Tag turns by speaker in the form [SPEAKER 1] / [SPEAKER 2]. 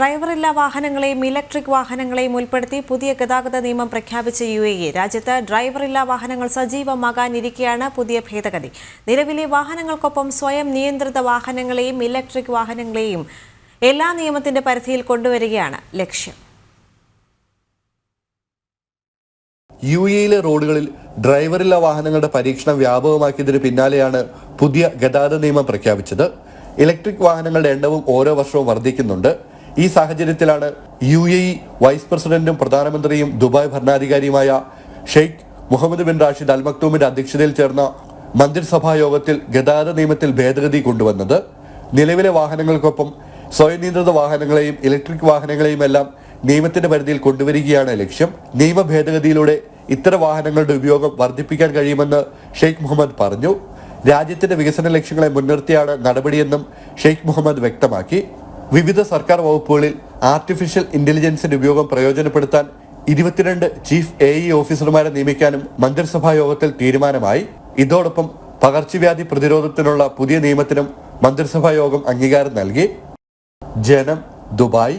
[SPEAKER 1] ഡ്രൈവറില്ലാ വാഹനങ്ങളെയും electric വാഹനങ്ങളെയും ഉൾപ്പെടുത്തി പുതിയ ഗതാഗത നിയമം പ്രഖ്യാപിച്ച യു എ രാജ്യത്ത് ഡ്രൈവറില്ലാ വാഹനങ്ങൾ സജീവമാകാനിരിക്കെയാണ് പുതിയ ഭേദഗതി. നിലവിലെ വാഹനങ്ങൾക്കൊപ്പം സ്വയം നിയന്ത്രിത വാഹനങ്ങളെയും ഇലക്ട്രിക് വാഹനങ്ങളെയും എല്ലാ നിയമത്തിന്റെ പരിധിയിൽ കൊണ്ടുവരികയാണ് ലക്ഷ്യം.
[SPEAKER 2] യു എയിലെ റോഡുകളിൽ ഡ്രൈവറില്ലാ വാഹനങ്ങളുടെ പരീക്ഷണം വ്യാപകമാക്കിയതിന് പിന്നാലെയാണ് പുതിയ ഗതാഗത നിയമം പ്രഖ്യാപിച്ചത്. ഇലക്ട്രിക് വാഹനങ്ങളുടെ എണ്ണവും ഓരോ വർഷവും വർദ്ധിക്കുന്നുണ്ട്. ഈ സാഹചര്യത്തിലാണ് യു എ ഇ വൈസ് പ്രസിഡന്റും പ്രധാനമന്ത്രിയും Dubai ഭരണാധികാരിയുമായ Sheikh Mohammed bin Rashid Al മക്തൂമിന്റെ അധ്യക്ഷതയിൽ ചേർന്ന മന്ത്രിസഭാ യോഗത്തിൽ ഗതാഗത നിയമത്തിൽ ഭേദഗതി കൊണ്ടുവന്നത് നിലവിലെ വാഹനങ്ങൾക്കൊപ്പം സ്വയം നിയന്ത്രിത വാഹനങ്ങളെയും ഇലക്ട്രിക് വാഹനങ്ങളെയും എല്ലാം നിയമത്തിന്റെ പരിധിയിൽ കൊണ്ടുവരികയാണ് ലക്ഷ്യം. നിയമ ഭേദഗതിയിലൂടെ ഇത്തരം വാഹനങ്ങളുടെ ഉപയോഗം വർദ്ധിപ്പിക്കാൻ കഴിയുമെന്ന് ഷെയ്ഖ് മുഹമ്മദ് പറഞ്ഞു. രാജ്യത്തിന്റെ വികസന ലക്ഷ്യങ്ങളെ മുൻനിർത്തിയാണ് നടപടിയെന്നും ഷെയ്ഖ് മുഹമ്മദ് വ്യക്തമാക്കി. വിവിധ സർക്കാർ വകുപ്പുകളിൽ ആർട്ടിഫിഷ്യൽ ഇന്റലിജൻസിന്റെ ഉപയോഗം പ്രയോജനപ്പെടുത്താൻ ഇരുപത്തിരണ്ട് ചീഫ് എ ഇ ഓഫീസർമാരെ നിയമിക്കാനും മന്ത്രിസഭാ യോഗത്തിൽ തീരുമാനമായി. ഇതോടൊപ്പം പകർച്ചവ്യാധി പ്രതിരോധത്തിനുള്ള പുതിയ നിയമത്തിനും മന്ത്രിസഭാ യോഗം അംഗീകാരം നൽകി. ജനം ദുബായ്.